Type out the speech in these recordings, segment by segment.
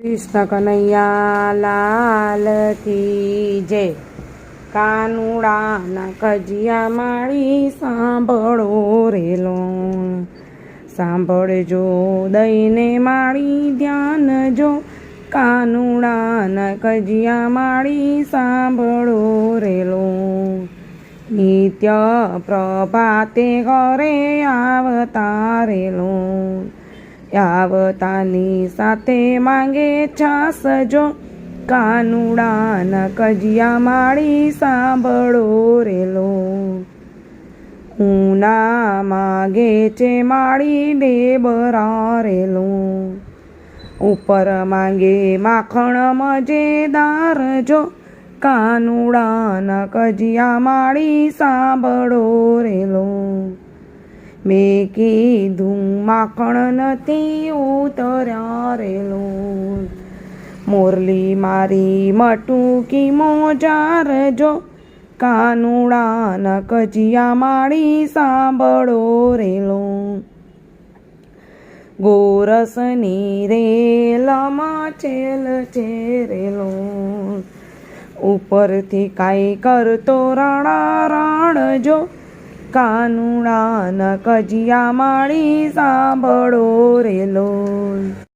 કૃષ્ણ કનૈયા લાલ કી જય. કાનુડાના કજિયા માળી સાંભળો રેલો સાંભળજો દઈને માળી ધ્યાન જો કાનુડાના કજિયા માળી સાંભળો રેલો નિત્ય પ્રભાતે ઘરે આવતા રેલો આવતાની સાથે માંગે છાસ જો. કાનુડાના કજિયા માળી સાંભળો રેલો. ઉના માગે છે માળી ડેબરા રેલો. ઉપર માંગે માખણ મજેદાર જો. કાનુડાના કજિયા માળી સાંભળો રેલો. મેં કીધું, માખણ નથી ઉતર્યા રેલો મોરલી મારી મટુકી મોજાર જો ન કજિયા માળી સાંભળો રેલો. ગોરસની રેલમાં છેલ ચેરેલો. ઉપરથી કાંઈ કરતો રાણા રાણ જો કાનુડાના કજિયા માળી સાંભળો રેલો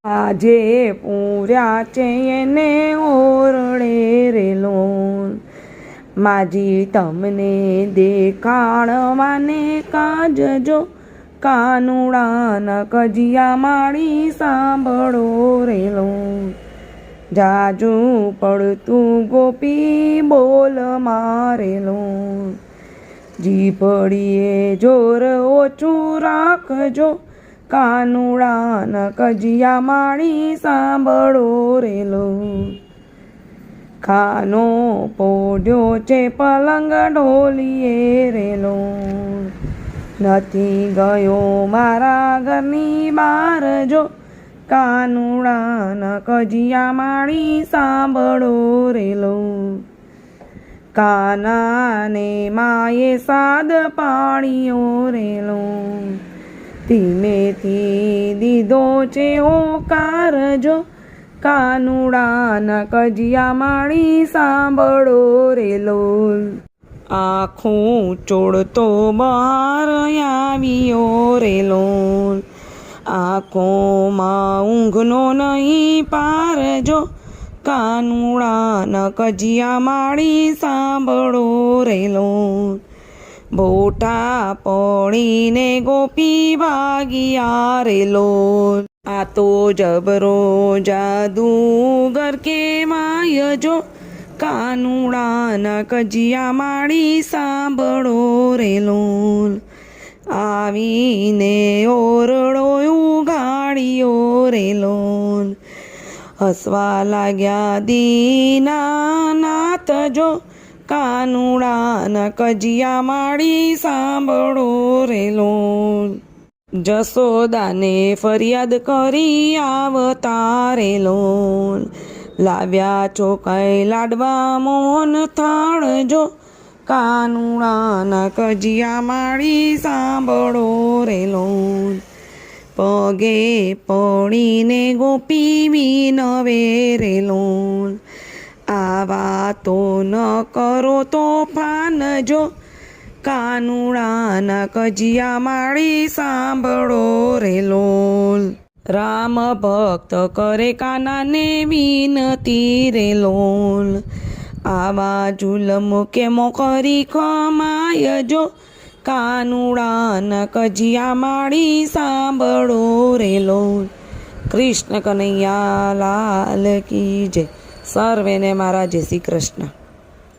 આજે પૂર્યા છે એને ઓરડે રેલો માજી તમને દેખાડવાને કાજજો. કાનુડાના કજિયા માળી સાંભળો રેલો જાજુ પડતું ગોપી બોલ મારેલો જીભડીએ જોર ઓછું રાખજો. કાનુડાના કજિયા માળી સાંભળો રેલો ખાનો પોડ્યો છે પલંગ ઢોલીએ રેલો નથી ગયો મારા ઘરની બહાર જો. કાનુડાના કજિયા માળી સાંભળો રેલો કાનાને માએ સાદ પાણીઓ રેલો. ધીમેથી દીધો છે ઓકાર જો કાનુડાના કજિયા માળી સાંભળો રેલો. આખો ચોડતો બહાર આવ્યો રેલો. આંખોમાં ઊંઘનો નહીં પાર જો કાનુડાના કજિયા માળી સાંભળો રેલો બોટા પડીને ગોપી ભાગિયા રેલો આ તો જબરો જાદુગર કે માય જો. કાનુડાના કજિયા માળી સાંભળો રેલો આવીને ઓરડો ઉગાડ્યો રેલો હસવા લાગ્યા દીના નાથ જો કાનુડાના કજિયા માળી સાંભળો રેલો જસોદાને ફરિયાદ કરી આવતા રેલો લાવ્યા ચોકાઈ લાડવા મોહન થાળ જો કાનુડાના કજિયા માળી સાંભળો રેલો પગે પડીને ગોપી વિનવે રેલો આવા તો ન કરો તો ફાન જો. કાનુડાના કજિયા માળી સાંભળો રેલોલ રામ ભક્ત કરે કાનાને વિનતી રેલોલ આવા જુલમ કેમો કરી ખમાય જો. કાનુડાના કજિયા માળી સાંભળો રેલો કૃષ્ણ કનૈયા લાલ કી જય. સર્વેને મારા જય શ્રી કૃષ્ણ.